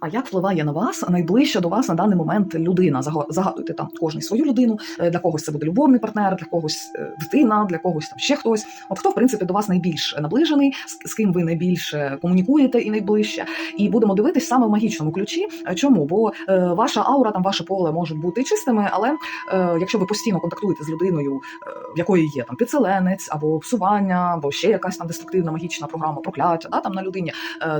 А як впливає на вас найближча до вас на даний момент людина? Загадуйте там кожний свою людину. Е, Для когось це буде любовний партнер, для когось е, дитина, для когось там ще хтось. От хто в принципі до вас найбільш наближений, з, ким ви найбільше комунікуєте і найближче. І будемо дивитись саме в магічному ключі. Е, Чому? Бо ваша аура, там ваше поле можуть бути чистими, але якщо ви постійно контактуєте з людиною, в якої є там підселенець або псування, або ще якась там деструктивна магічна програма прокляття, да, там на людині,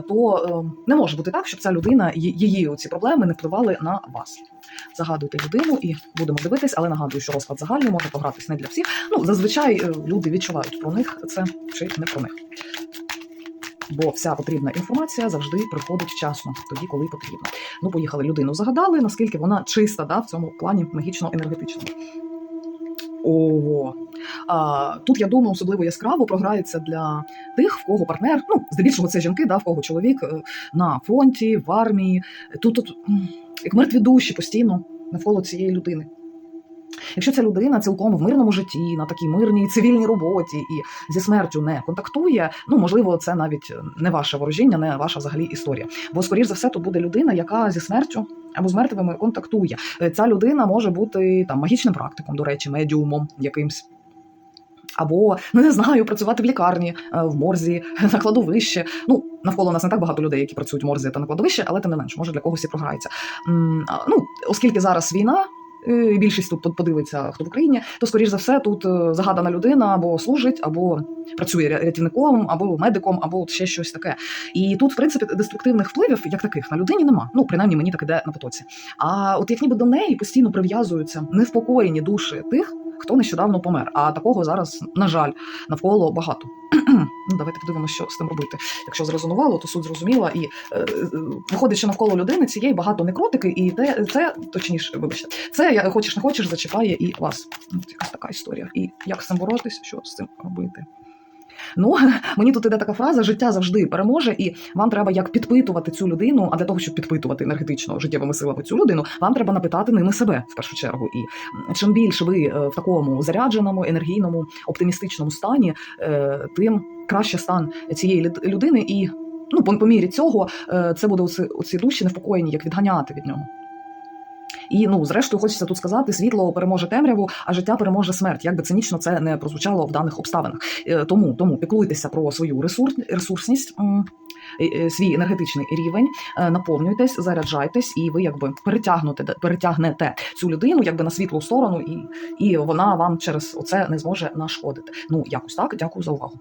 то е, не може бути так, щоб ця людина її ці проблеми не впливали на вас. Загадуйте людину і будемо дивитись, але нагадую, що розклад загальний може погратись не для всіх. Ну зазвичай е, люди відчувають про них це чи не про них. Бо вся потрібна інформація завжди приходить вчасно, тоді, коли потрібно. Ну, поїхали, людину загадали, наскільки вона чиста да, в цьому плані магічно-енергетичному. Ого. Тут, я думаю, особливо яскраво програється для тих, в кого партнер, ну, здебільшого це жінки, да, в кого чоловік е, на фронті, в армії. Тут, тут як мертві душі постійно навколо цієї людини. Якщо ця людина цілком в мирному житті, на такій мирній цивільній роботі і зі смертю не контактує, ну можливо, це навіть не ваше ворожіння, не ваша взагалі історія. Бо, скоріш за все, тут буде людина, яка зі смертю або з мертвими контактує. Е, Ця людина може бути там магічним практиком, до речі, медіумом якимсь. Або ну не знаю, працювати в лікарні, е, в морзі, на кладовище. Ну навколо нас не так багато людей, які працюють в морзі та на кладовище, але тим не менш, може для когось і програється. Ну оскільки зараз війна. е, Більшість тут подивиться, хто в Україні, то скоріш за все тут е, загадана людина або служить, або працює рятівником, або медиком, або ще щось таке. І тут, в принципі, деструктивних впливів як таких на людині нема. Ну принаймні мені так іде на потоці. А от як ніби до неї постійно прив'язуються невпокоєні душі тих, хто нещодавно помер. А такого зараз, на жаль, навколо багато. ну, давайте подивимося, що з тим робити. Якщо зрезонувало, то суть зрозуміла. І е, е, виходить, що навколо людини цієї багато некротики, і те, це точніше, вибачте, це я хочеш не хочеш, зачіпає і вас. От якась така історія. І як з цим боротись, що з цим робити? Ну, мені тут іде така фраза: життя завжди переможе, і вам треба як підпитувати цю людину. А для того, щоб підпитувати енергетично життєвими силами цю людину, вам треба напитати ними себе в першу чергу. І чим більше ви е, в такому зарядженому, енергійному, оптимістичному стані, е, тим краще стан цієї людини. І ну, по, мірі цього е, це буде оці, оці душі невпокоєні, як відганяти від нього. І ну, зрештою, хочеться тут сказати: світло переможе темряву, а життя переможе смерть. Як би цинічно це не прозвучало в даних обставинах. Е, Тому тому піклуйтеся про свою ресурс, ресурсність. е, Свій енергетичний рівень, е, наповнюйтесь, заряджайтесь, і ви якби перетягнете перетягнете цю людину якби на світлу сторону, і, і вона вам через оце не зможе нашкодити. Ну якось так. Дякую за увагу.